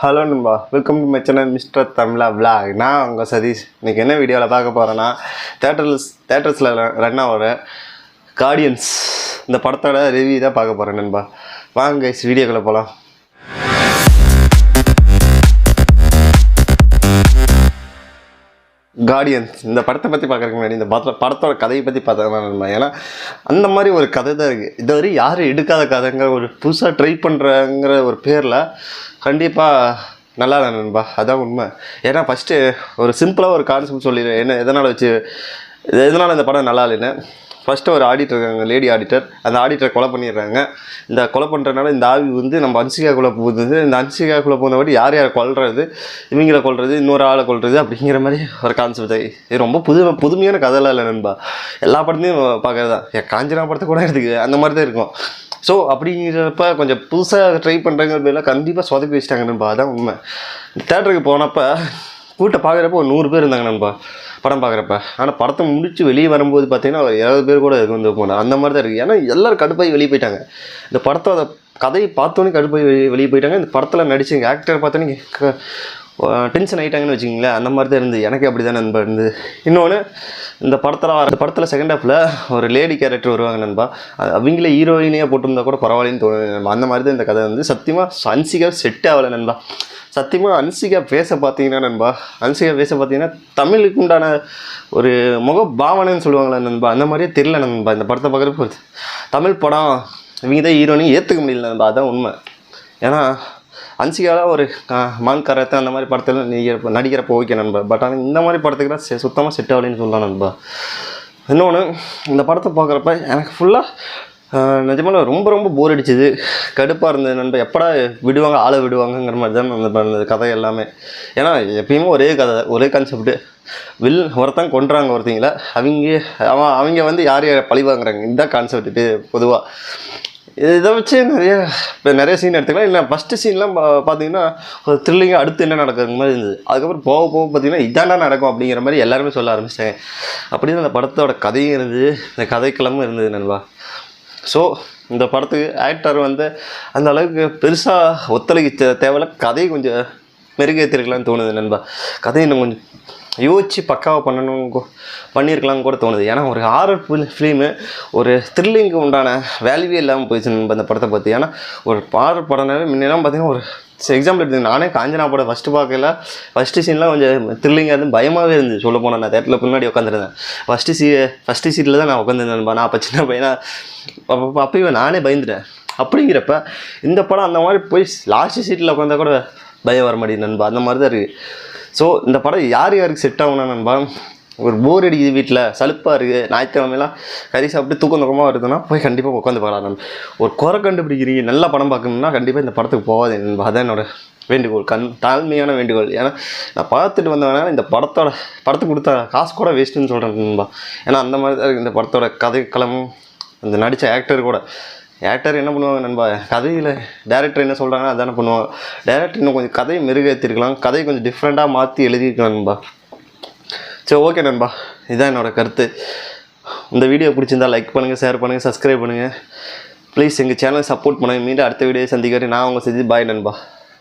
Hello நண்பா welcome to my channel mister Tamizha vlog நான் உங்கள் சதீஷ். இன்றைக்கி என்ன வீடியோவில் பார்க்க போகிறேன்னா தேட்டர்ஸ் தேட்டர்ஸில் ரன் ஆகிற கார்டியன்ஸ் இந்த படத்தோட ரிவ்யூ தான் பார்க்க போகிறேன் நண்பா. வாங்க கைஸ் வீடியோக்குள்ளே போகலாம் கார்டியன்ஸ் இந்த படத்தை பற்றி பார்க்கறதுக்கு முன்னாடி இந்த படத்தோட படத்தோட கதையை பற்றி பார்த்தா ஏன்னா அந்த மாதிரி ஒரு கதை தான் இருக்குது இதுவரை யாரும் எடுக்காத கதைங்கிற ஒரு புதுசாக ட்ரை பண்ணுறங்கிற ஒரு பேரில் கண்டிப்பாக நல்லா இல்லை நண்பா. அதான் உண்மை. ஏன்னா ஃபஸ்ட்டு ஒரு சிம்பிளாக ஒரு கான்செப்ட் சொல்லிடுறேன் என்ன எதனால் வச்சு எதனால் இந்த படம் நல்லா இல்லைன்னு? ஃபஸ்ட்டு ஒரு ஆடிட்டர் இருக்காங்க லேடி ஆடிட்டர் அந்த ஆடிட்டரை கொலை பண்ணிடுறாங்க. இந்த கொலை பண்ணுறதுனால இந்த ஆவி வந்து நம்ம அன்சிகாக்குள்ளே போகுது. இந்த அன்சிகாக்குள்ளே போனபடி யார் யாரை கொள்வது இவங்களை கொள்வது இன்னொரு ஆளை கொள்வது அப்படிங்கிற மாதிரி ஒரு கான்செப்ட் இது ரொம்ப புது புதுமையான கதைலாம் இல்லை நண்பா. எல்லா படத்தையும் பார்க்கறது தான் என் காஞ்சனா படத்தை கூட எடுத்துக்கு. அந்த மாதிரி தான் இருக்கும். ஸோ அப்படிங்கிறப்ப கொஞ்சம் புதுசாக ட்ரை பண்ணுறங்கிற பேரில் கண்டிப்பாக சொதப்பி வச்சிட்டாங்க நண்பா. அதான் உண்மை. தேட்டருக்கு போனப்போ கூட்டம் பார்க்குறப்ப ஒரு நூறு பேர் இருந்தாங்க நண்பா படம் பார்க்குறப்ப. ஆனால் படத்தை முடிச்சு வெளியே வரும்போது பார்த்தீங்கன்னா ஒரு இருபது பேர் கூட இது வந்து போனேன் அந்த மாதிரி தான் இருக்குது ஏன்னா எல்லாரும் கடுப்பாகி வெளியே போயிட்டாங்க. இந்த படத்தோட கதையை பார்த்தோன்னே கடுப்பாகி வெளியே போயிட்டாங்க. இந்த படத்தில் நடிச்ச ஆக்டர் பார்த்தோன்னே டென்ஷன் ஆகிட்டாங்கன்னு வச்சுக்கிங்களேன் அந்த மாதிரி தான் இருந்து எனக்கு அப்படி தான் நண்பா இருந்து இன்னொன்று இந்த படத்தில் அந்த படத்தில் செகண்ட் ஹாஃபில் ஒரு லேடி கேரக்டர் வருவாங்க நண்பா. அவங்களே ஹீரோயினியாக போட்டிருந்தா கூட பரவாயில்லன்னு தோணுது நண்பா. அந்த மாதிரி தான் இந்த கதை வந்து. சத்தியமாக அன்சிகா செட் ஆகலை நண்பா. சத்தியமாக அன்சிகா பேச பார்த்தீங்கன்னா நண்பா அன்சிகா பேச பார்த்தீங்கன்னா தமிழுக்கு உண்டான ஒரு முக பாவனைன்னு சொல்லுவாங்களே நண்பா. அந்த மாதிரியே தெரியல நண்பா. இந்த படத்தை பார்க்குறப்ப தமிழ் படம் இவங்க தான் ஹீரோயினையும் ஏற்றுக்க முடியல நண்பா. அதான் உண்மை. ஏன்னா அன்சிகாலாம் ஒரு மான் கரத்தை அந்த மாதிரி படத்தில் நடிகிற நடிக்கிறப்போ ஓகே நண்பா. பட் ஆனால் இந்த மாதிரி படத்துக்குலாம் செ சுத்தமாக செட் ஆகலைன்னு சொல்லலாம் நண்பா. இன்னொன்று இந்த படத்தை பார்க்குறப்ப எனக்கு ஃபுல்லாக நிஜமான ரொம்ப ரொம்ப போர் அடிச்சுது. கடுப்பாக இருந்தது நண்பா. எப்படா விடுவாங்க ஆளை விடுவாங்கங்கிற மாதிரி தான் அந்த அந்த கதை எல்லாமே. ஏன்னா எப்பயுமே ஒரே கதை ஒரே கான்செப்ட்டு வில் ஒருத்தன் கொண்டுறாங்க ஒருத்தங்கள? அவங்க அவன் அவங்க வந்து யார் யார் பழி வாங்குறாங்க? இதுதான் கான்செப்ட் பொதுவாக இதை வச்சு நிறைய இப்போ நிறைய சீன் எடுத்துக்கலாம். இல்லை ஃபஸ்ட்டு சீன்லாம் பார்த்தீங்கன்னா ஒரு த்ரில்லிங்காக அடுத்து என்ன நடக்குற மாதிரி இருந்தது. அதுக்கப்புறம் போக போக பார்த்தீங்கன்னா இதாண்டா நடக்கும் அப்படிங்கிற மாதிரி எல்லாருமே சொல்ல ஆரம்பிச்சிட்டாங்க. அப்படி அந்த படத்தோட கதையும் இருந்தது. இந்த கதைக்கிழமும் இருந்தது நண்பா. ஸோ இந்த படத்துக்கு ஆக்டர் வந்து அந்த அளவுக்கு பெருசாக ஒத்துழைக்க தேவையில்ல. கதையை கொஞ்சம் மெருகேற்றிருக்கலாம்னு தோணுது நண்பா. கதையை இன்னும் கொஞ்சம் யோசிச்சு பக்காவாக பண்ணணும் பண்ணியிருக்கலாம் கூட தோணுது. ஏன்னா ஒரு ஹாரர் ஃபிலிமு ஒரு த்ரில்லிங்கு உண்டான வேல்யூவே இல்லாமல் போயிடுச்சு அந்த படத்தை பற்றி ஏன்னா ஒரு ஹாரர் படம்னாவே முன்னெல்லாம் பார்த்தீங்கன்னா ஒரு எக்ஸாம்பிள் எடுத்து நானே காஞ்சனா படம் ஃபஸ்ட்டு பார்க்கல. ஃபஸ்ட்டு சீன்லாம் கொஞ்சம் த்ரில்லிங்காக இருந்து பயமாகவே இருந்துச்சு சொல்ல போனால் நான் தேட்டரில் பின்னாடி உட்காந்துருந்தேன் ஃபஸ்ட்டு சீ ஃபஸ்ட்டு சீட்டில் தான் நான் உட்காந்துருந்தேன் நான் அப்போ சின்ன பையனா. அப்போ அப்பயும் நானே பயந்துட்டேன். அப்படிங்கிறப்ப இந்த படம் அந்த மாதிரி போய் லாஸ்ட் சீட்டில் உட்காந்தா கூட பயம் வர மாட்டேங்குது நண்பா. அந்த மாதிரி தான் இருக்குது ஸோ இந்த படம் யார் யாருக்கு செட் ஆகுனா நண்பா ஒரு போர் அடிக்குது வீட்டில் சலுப்பாக இருக்குது ஞாயிற்றுக்கிழமைலாம் கறி சாப்பிட்டு தூக்கம் தூக்கமாக வருதுன்னா போய் கண்டிப்பாக உட்காந்து பார்க்கலாம். ஒரு குறை கண்டுபிடிக்கிறீங்க நல்ல படம் பார்க்கணும்னா கண்டிப்பாக இந்த படத்துக்கு போகாது. நண்பா அதான் என்னோட வேண்டுகோள் கண் தாழ்மையான வேண்டுகோள். ஏன்னா நான் பார்த்துட்டு வந்தவனால இந்த படத்தோட படத்துக்கு கொடுத்த காசு கூட வேஸ்ட்டுன்னு சொல்கிறேன் நண்பா. ஏன்னா அந்த மாதிரி தான் இருக்குது இந்த படத்தோட கதை களமும் அந்த நடித்த ஆக்டர் கூட ஆக்டர் என்ன பண்ணுவாங்க நண்பா? கதையில் டேரக்டர் என்ன சொல்கிறாங்கன்னா அதானே பண்ணுவாங்க. டேரக்டர் இன்னும் கொஞ்சம் கதையை மெருகேற்றிருக்கலாம் கதையை கொஞ்சம் டிஃப்ரெண்ட்டாக மாற்றி எழுதியிருக்கலாம் நண்பா. சரி ஓகே நண்பா. இதுதான் என்னோட கருத்து. இந்த வீடியோ பிடிச்சிருந்தா லைக் பண்ணுங்கள் ஷேர் பண்ணுங்கள் சப்ஸ்கிரைப் பண்ணுங்கள் ப்ளீஸ் எங்கள் சேனலை சப்போர்ட் பண்ணுங்கள் மீண்டும் அடுத்த வீடியோ சந்திக்கிறேன். நான் உங்கள் செஞ்சு பாய் நண்பா.